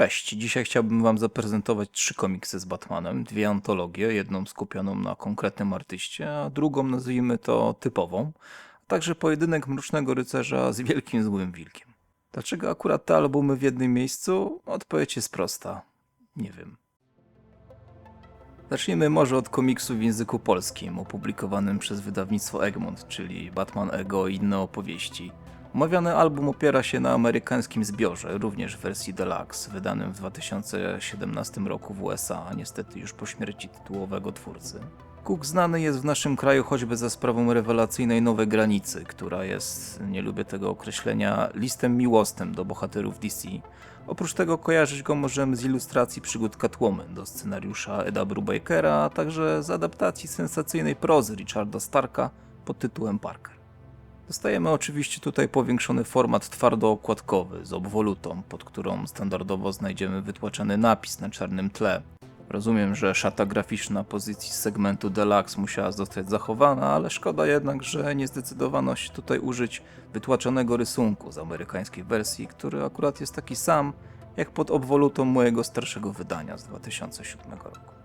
Cześć, dzisiaj chciałbym Wam zaprezentować trzy komiksy z Batmanem, dwie antologie, jedną skupioną na konkretnym artyście, a drugą nazwijmy to typową, a także pojedynek Mrocznego Rycerza z Wielkim Złym Wilkiem. Dlaczego akurat te albumy w jednym miejscu? Odpowiedź jest prosta. Nie wiem. Zacznijmy może od komiksu w języku polskim, opublikowanym przez wydawnictwo Egmont, czyli Batman Ego i inne opowieści. Omawiany album opiera się na amerykańskim zbiorze, również w wersji deluxe, wydanym w 2017 roku w USA, a niestety już po śmierci tytułowego twórcy. Cook znany jest w naszym kraju choćby za sprawą rewelacyjnej Nowej Granicy, która jest, nie lubię tego określenia, listem miłosnym do bohaterów DC. Oprócz tego kojarzyć go możemy z ilustracji przygód Catwoman do scenariusza Eda Brubakera, a także z adaptacji sensacyjnej prozy Richarda Starka pod tytułem Parker. Dostajemy oczywiście tutaj powiększony format twardookładkowy z obwolutą, pod którą standardowo znajdziemy wytłaczany napis na czarnym tle. Rozumiem, że szata graficzna pozycji segmentu Deluxe musiała zostać zachowana, ale szkoda jednak, że nie zdecydowano się tutaj użyć wytłaczonego rysunku z amerykańskiej wersji, który akurat jest taki sam jak pod obwolutą mojego starszego wydania z 2007 roku.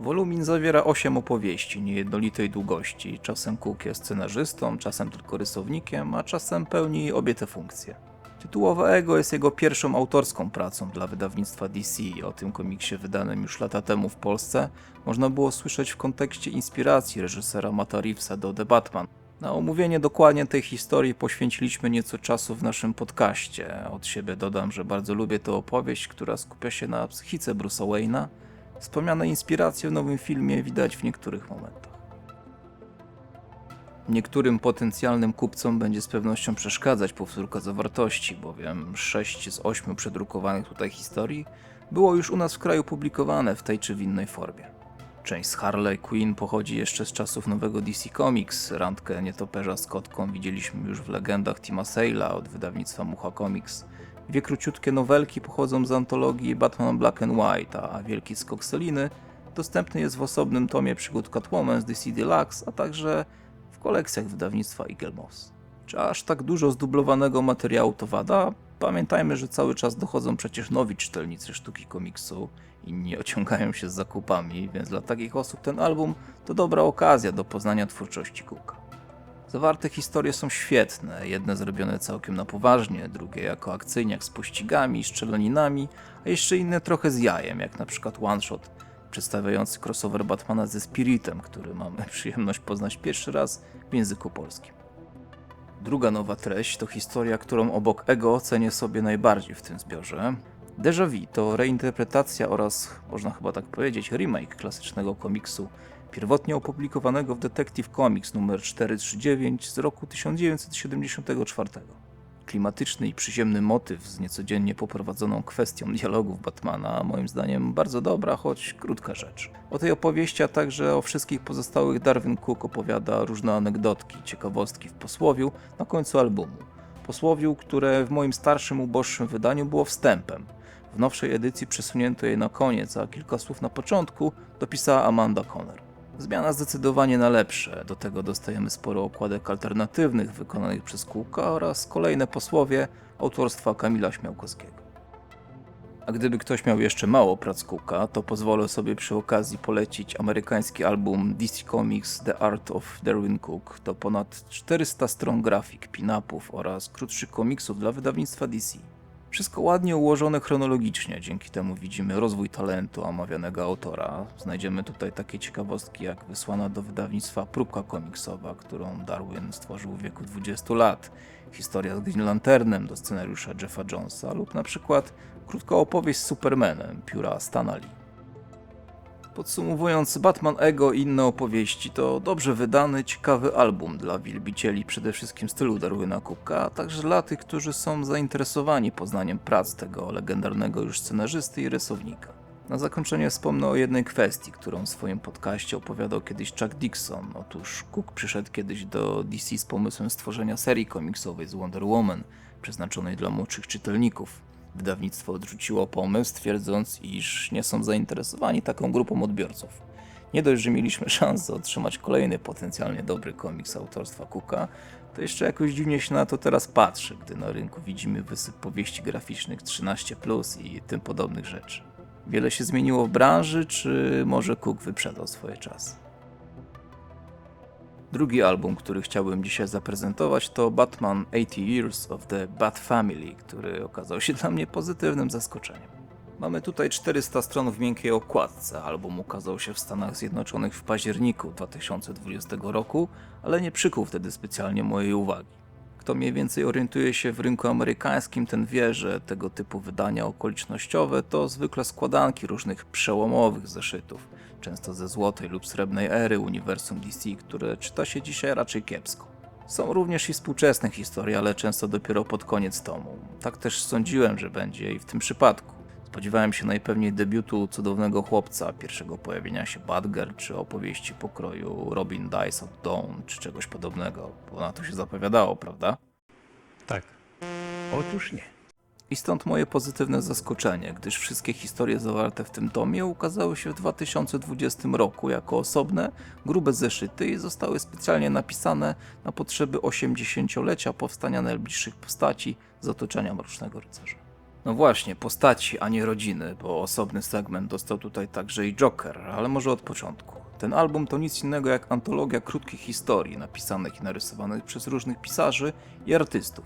Wolumin zawiera 8 opowieści niejednolitej długości. Czasem Cook jest scenarzystą, czasem tylko rysownikiem, a czasem pełni obie te funkcje. Tytułowe Ego jest jego pierwszą autorską pracą dla wydawnictwa DC. O tym komiksie wydanym już lata temu w Polsce można było słyszeć w kontekście inspiracji reżysera Matta Reevesa do The Batman. Na omówienie dokładnie tej historii poświęciliśmy nieco czasu w naszym podcaście. Od siebie dodam, że bardzo lubię tę opowieść, która skupia się na psychice Bruce'a Wayne'a, Wspomniane inspiracje w nowym filmie widać w niektórych momentach. Niektórym potencjalnym kupcom będzie z pewnością przeszkadzać powtórka zawartości, bowiem 6 z 8 przedrukowanych tutaj historii było już u nas w kraju publikowane w tej czy w innej formie. Część z Harley Quinn pochodzi jeszcze z czasów nowego DC Comics. Randkę nietoperza z kotką widzieliśmy już w legendach Tima Sale'a od wydawnictwa Mucha Comics. Dwie króciutkie nowelki pochodzą z antologii Batman Black and White, a Wielki Skok Seliny dostępny jest w osobnym tomie przygód Catwoman z DC Deluxe, a także w kolekcjach wydawnictwa Eagle Moss. Czy aż tak dużo zdublowanego materiału to wada? Pamiętajmy, że cały czas dochodzą przecież nowi czytelnicy sztuki komiksu, inni ociągają się z zakupami, więc dla takich osób ten album to dobra okazja do poznania twórczości Cooka. Zawarte historie są świetne, jedne zrobione całkiem na poważnie, drugie jako akcyjniak z pościgami, strzelaninami, a jeszcze inne trochę z jajem, jak na przykład One Shot, przedstawiający crossover Batmana ze Spiritem, który mamy przyjemność poznać pierwszy raz w języku polskim. Druga nowa treść to historia, którą obok Ego cenię sobie najbardziej w tym zbiorze. Déjà Vu to reinterpretacja oraz, można chyba tak powiedzieć, remake klasycznego komiksu pierwotnie opublikowanego w Detective Comics nr 439 z roku 1974. Klimatyczny i przyziemny motyw z niecodziennie poprowadzoną kwestią dialogów Batmana, moim zdaniem bardzo dobra, choć krótka rzecz. O tej opowieści, a także o wszystkich pozostałych Darwin Cook opowiada różne anegdotki, ciekawostki w posłowiu na końcu albumu. Posłowiu, które w moim starszym, uboższym wydaniu było wstępem. W nowszej edycji przesunięto je na koniec, a kilka słów na początku dopisała Amanda Conner. Zmiana zdecydowanie na lepsze. Do tego dostajemy sporo okładek alternatywnych wykonanych przez kółka oraz kolejne posłowie autorstwa Kamila Śmiałkowskiego. A gdyby ktoś miał jeszcze mało prac kółka, to pozwolę sobie przy okazji polecić amerykański album DC Comics The Art of Darwin Cook. To ponad 400 stron grafik, pin-upów oraz krótszych komiksów dla wydawnictwa DC. Wszystko ładnie ułożone chronologicznie, dzięki temu widzimy rozwój talentu omawianego autora. Znajdziemy tutaj takie ciekawostki jak wysłana do wydawnictwa próbka komiksowa, którą Darwin stworzył w wieku 20 lat, historia z Green Lanternem do scenariusza Jeffa Jonesa lub na przykład krótka opowieść z Supermanem pióra Stana Lee. Podsumowując, Batman Ego i inne opowieści to dobrze wydany, ciekawy album dla wielbicieli przede wszystkim stylu Darwina Cooka, a także dla tych, którzy są zainteresowani poznaniem prac tego legendarnego już scenarzysty i rysownika. Na zakończenie wspomnę o jednej kwestii, którą w swoim podcaście opowiadał kiedyś Chuck Dixon. Otóż Cook przyszedł kiedyś do DC z pomysłem stworzenia serii komiksowej z Wonder Woman, przeznaczonej dla młodszych czytelników. Wydawnictwo odrzuciło pomysł, twierdząc, iż nie są zainteresowani taką grupą odbiorców. Nie dość, że mieliśmy szansę otrzymać kolejny potencjalnie dobry komiks autorstwa Cooka, To jeszcze jakoś dziwnie się na to teraz patrzy, gdy na rynku widzimy wysyp powieści graficznych 13 i tym podobnych rzeczy. Wiele się zmieniło w branży, czy może Cook wyprzedał swoje czasy? Drugi album, który chciałbym dzisiaj zaprezentować, to Batman 80 Years of the Bat Family, który okazał się dla mnie pozytywnym zaskoczeniem. Mamy tutaj 400 stron w miękkiej okładce. Album ukazał się w Stanach Zjednoczonych w październiku 2020 roku, ale nie przykuł wtedy specjalnie mojej uwagi. Kto mniej więcej orientuje się w rynku amerykańskim, ten wie, że tego typu wydania okolicznościowe to zwykle składanki różnych przełomowych zeszytów, często ze złotej lub srebrnej ery uniwersum DC, które czyta się dzisiaj raczej kiepsko. Są również i współczesne historie, ale często dopiero pod koniec tomu. Tak też sądziłem, że będzie i w tym przypadku. Spodziewałem się najpewniej debiutu cudownego chłopca, pierwszego pojawienia się Badger, czy opowieści pokroju Robin Dice od Dawn, czy czegoś podobnego, bo na to się zapowiadało, prawda? Tak. Otóż nie. I stąd moje pozytywne zaskoczenie, gdyż wszystkie historie zawarte w tym tomie ukazały się w 2020 roku jako osobne, grube zeszyty i zostały specjalnie napisane na potrzeby 80-lecia powstania najbliższych postaci z otoczenia Mrocznego Rycerza. No właśnie, postaci, a nie rodziny, bo osobny segment dostał tutaj także i Joker, ale może od początku. Ten album to nic innego jak antologia krótkich historii, napisanych i narysowanych przez różnych pisarzy i artystów.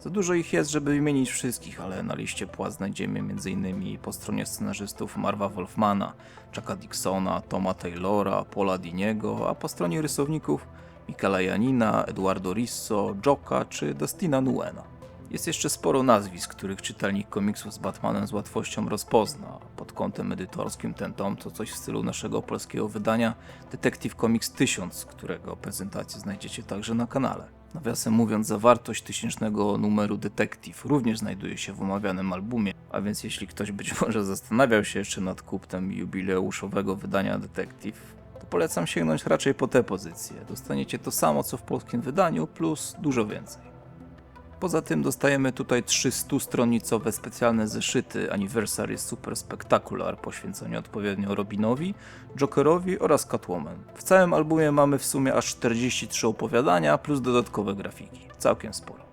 Za dużo ich jest, żeby wymienić wszystkich, ale na liście płat znajdziemy m.in. po stronie scenarzystów Marva Wolfmana, Chucka Dixona, Toma Taylora, Paula Diniego, a po stronie rysowników Michaela Janina, Eduardo Risso, Joka czy Dustina Nuena. Jest jeszcze sporo nazwisk, których czytelnik komiksów z Batmanem z łatwością rozpozna. Pod kątem edytorskim ten tom to coś w stylu naszego polskiego wydania Detective Comics 1000, którego prezentację znajdziecie także na kanale. Nawiasem mówiąc, zawartość tysięcznego numeru Detective również znajduje się w omawianym albumie, a więc jeśli ktoś być może zastanawiał się jeszcze nad kupnem jubileuszowego wydania Detective, to polecam sięgnąć raczej po tę pozycję. Dostaniecie to samo co w polskim wydaniu, plus dużo więcej. Poza tym dostajemy tutaj trzy 100-stronicowe specjalne zeszyty Anniversary Super Spectacular poświęcone odpowiednio Robinowi, Jokerowi oraz Catwoman. W całym albumie mamy w sumie aż 43 opowiadania plus dodatkowe grafiki. Całkiem sporo.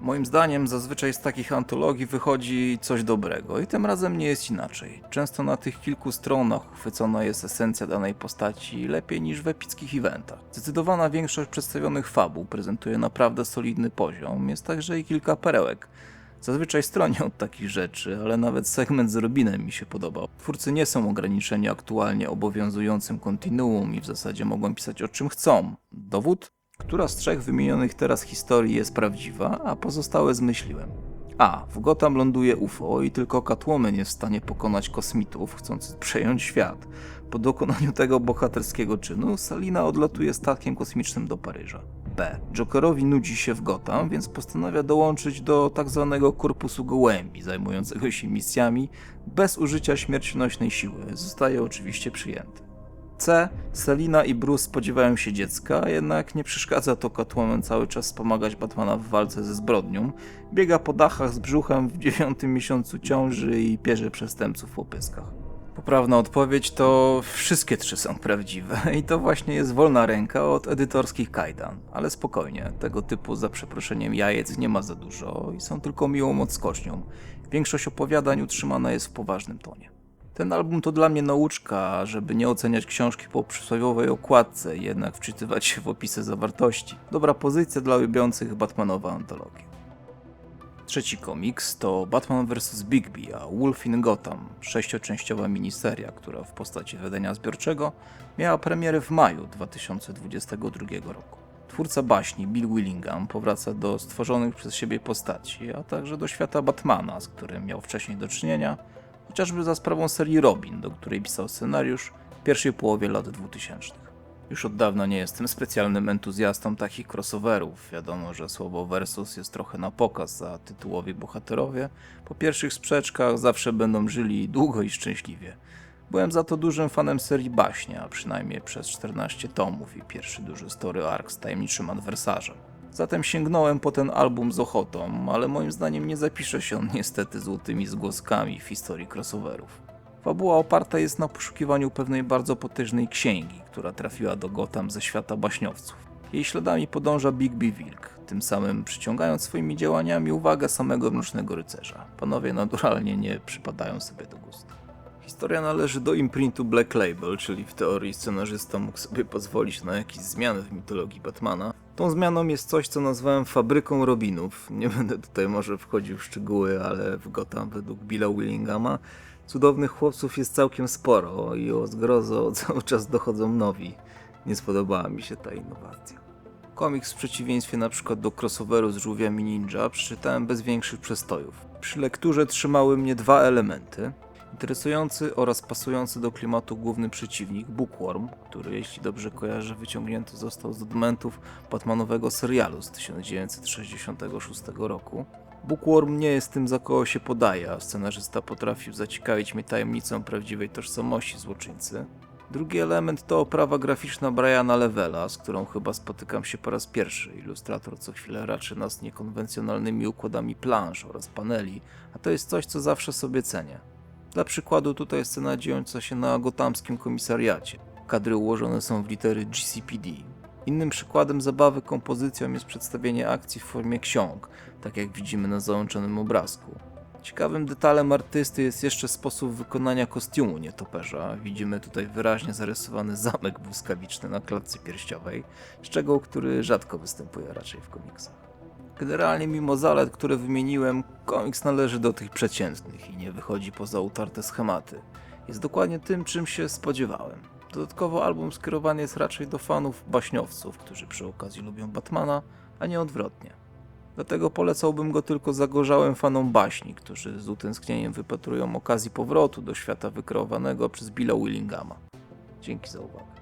Moim zdaniem zazwyczaj z takich antologii wychodzi coś dobrego i tym razem nie jest inaczej. Często na tych kilku stronach uchwycona jest esencja danej postaci lepiej niż w epickich eventach. Zdecydowana większość przedstawionych fabuł prezentuje naprawdę solidny poziom, jest także i kilka perełek. Zazwyczaj stronię od takich rzeczy, ale nawet segment z Robinem mi się podobał. Twórcy nie są ograniczeni aktualnie obowiązującym kontinuum i w zasadzie mogą pisać o czym chcą. Dowód? Która z trzech wymienionych teraz historii jest prawdziwa, a pozostałe zmyśliłem? A. W Gotham ląduje UFO i tylko Catwoman jest w stanie pokonać kosmitów, chcąc przejąć świat. Po dokonaniu tego bohaterskiego czynu, Salina odlatuje statkiem kosmicznym do Paryża. B. Jokerowi nudzi się w Gotham, więc postanawia dołączyć do tzw. korpusu gołębi, zajmującego się misjami bez użycia śmiercionośnej siły. Zostaje oczywiście przyjęty. Selina i Bruce spodziewają się dziecka, jednak nie przeszkadza to Catwoman cały czas wspomagać Batmana w walce ze zbrodnią. Biega po dachach z brzuchem w dziewiątym miesiącu ciąży i pierze przestępców po pyskach. Poprawna odpowiedź to wszystkie trzy są prawdziwe i to właśnie jest wolna ręka od edytorskich kajdan. Ale spokojnie, tego typu za przeproszeniem jajec nie ma za dużo i są tylko miłą odskocznią. Większość opowiadań utrzymana jest w poważnym tonie. Ten album to dla mnie nauczka, żeby nie oceniać książki po przysłowiowej okładce, jednak wczytywać się w opisy zawartości. Dobra pozycja dla lubiących Batmanowe antologie. Trzeci komiks to Batman vs. Bigby, a Wolf in Gotham, sześcioczęściowa miniseria, która w postaci wydania zbiorczego miała premierę w maju 2022 roku. Twórca baśni Bill Willingham powraca do stworzonych przez siebie postaci, a także do świata Batmana, z którym miał wcześniej do czynienia, chociażby za sprawą serii Robin, do której pisał scenariusz w pierwszej połowie lat 2000. Już od dawna nie jestem specjalnym entuzjastą takich crossoverów. Wiadomo, że słowo versus jest trochę na pokaz, a tytułowi bohaterowie po pierwszych sprzeczkach zawsze będą żyli długo i szczęśliwie. Byłem za to dużym fanem serii Baśnia, przynajmniej przez 14 tomów i pierwszy duży story arc z tajemniczym adwersarzem. Zatem sięgnąłem po ten album z ochotą, ale moim zdaniem nie zapisze się on niestety złotymi zgłoskami w historii crossoverów. Fabuła oparta jest na poszukiwaniu pewnej bardzo potężnej księgi, która trafiła do Gotham ze świata baśniowców. Jej śladami podąża Bigby Wilk, tym samym przyciągając swoimi działaniami uwagę samego Mrocznego Rycerza. Panowie naturalnie nie przypadają sobie do gustu. Historia należy do imprintu Black Label, czyli w teorii scenarzysta mógł sobie pozwolić na jakieś zmiany w mitologii Batmana. Tą zmianą jest coś, co nazwałem fabryką Robinów. Nie będę tutaj może wchodził w szczegóły, ale w Gotham według Billa Willingama cudownych chłopców jest całkiem sporo i o zgrozo cały czas dochodzą nowi. Nie spodobała mi się ta innowacja. Komiks w przeciwieństwie na przykład do crossoveru z żółwiami ninja przeczytałem bez większych przestojów. Przy lekturze trzymały mnie dwa elementy. Interesujący oraz pasujący do klimatu główny przeciwnik, Bookworm, który jeśli dobrze kojarzę wyciągnięty został z odmentów Batmanowego serialu z 1966 roku. Bookworm nie jest tym, za kogo się podaje, a scenarzysta potrafił zaciekawić mnie tajemnicą prawdziwej tożsamości złoczyńcy. Drugi element to oprawa graficzna Briana Levela, z którą chyba spotykam się po raz pierwszy. Ilustrator co chwilę raczy nas niekonwencjonalnymi układami plansz oraz paneli, a to jest coś, co zawsze sobie cenię. Dla przykładu tutaj scena dziejąca się na gotamskim komisariacie. Kadry ułożone są w litery GCPD. Innym przykładem zabawy kompozycją jest przedstawienie akcji w formie ksiąg, tak jak widzimy na załączonym obrazku. Ciekawym detalem artysty jest jeszcze sposób wykonania kostiumu nietoperza. Widzimy tutaj wyraźnie zarysowany zamek błyskawiczny na klatce pierściowej, szczegół, który rzadko występuje raczej w komiksach. Generalnie mimo zalet, które wymieniłem, komiks należy do tych przeciętnych i nie wychodzi poza utarte schematy. Jest dokładnie tym, czym się spodziewałem. Dodatkowo album skierowany jest raczej do fanów baśniowców, którzy przy okazji lubią Batmana, a nie odwrotnie. Dlatego polecałbym go tylko zagorzałym fanom baśni, którzy z utęsknieniem wypatrują okazji powrotu do świata wykreowanego przez Billa Willingama. Dzięki za uwagę.